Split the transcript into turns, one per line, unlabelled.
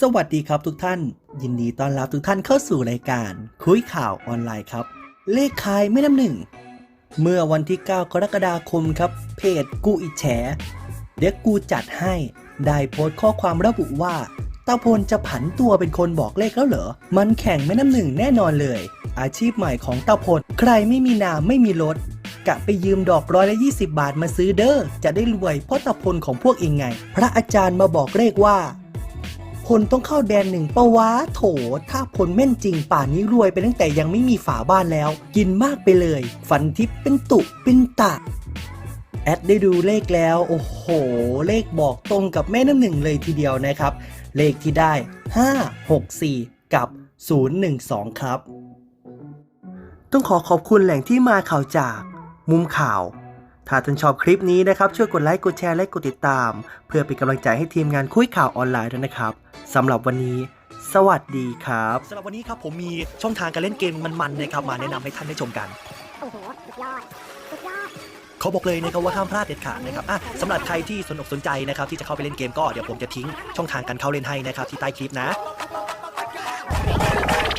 สวัสดีครับทุกท่าน ยินดีต้อนรับทุกท่านเข้าสู่รายการ คุยข่าวออนไลน์ครับ เลขคายไม่น้ำหนึ่ง เมื่อวันที่ 9 กรกฎาคมครับ เพจกูอิจแฉเดี๋ยวกูจัดให้ ได้โพสต์ข้อความระบุว่าตาพลจะผันตัวเป็นคนบอกเลขแล้วเหรอ มันแข่งไม่น้ำหนึ่งแน่นอนเลย อาชีพใหม่ของตาพล ใครไม่มีนามไม่มีรถกะไปยืมดอกร้อยละ20 บาทมาซื้อเด้อ จะได้รวยเพราะตาพลของพวกเองไง พระอาจารย์มาบอกเลขว่า พลต้องเข้าแดนหนึ่งปะวะโถ ถ้าพลแม่นจริงป่านนี้รวยไปตั้งแต่ยังไม่มีฝาบ้านแล้ว กินมากไปเลย ฝันทิพย์เป็นตุเป็นตะแอดได้ดูเลขแล้ว โอ้โห เลขบอกตรงกับแม่น้ำหนึ่งเลยทีเดียวนะครับ เลขที่ได้ 564 กับ 012 ครับ ต้องขอขอบคุณแหล่งที่มาข่าวจาก มุมข่าว ถ้าท่านชอบคลิปนี้นะครับ ช่วยกดไลค์ กดแชร์และกดติดตาม เพื่อเป็นกำลังใจให้ทีมงานคุยข่าวออนไลน์ด้วยนะครับสำหรับวันนี้ สวัสดีครับสำหรับวันนี้ครับผมมีช่องทางการเล่นเกมมันๆนะครับมาแนะนำให้ท่านได้ชมกัน
โอ้โหสุดยอดสุดยอด
เขาบอกเลยนะครับว่าห้ามพลาดเด็ดขาดนะครับอะสำหรับใครที่สนอกสนใจนะครับที่จะเข้าไปเล่นเกมก็เดี๋ยวผมจะทิ้งช่องทางการเข้าเล่นให้นะครับที่ใต้คลิปนะ
โอเค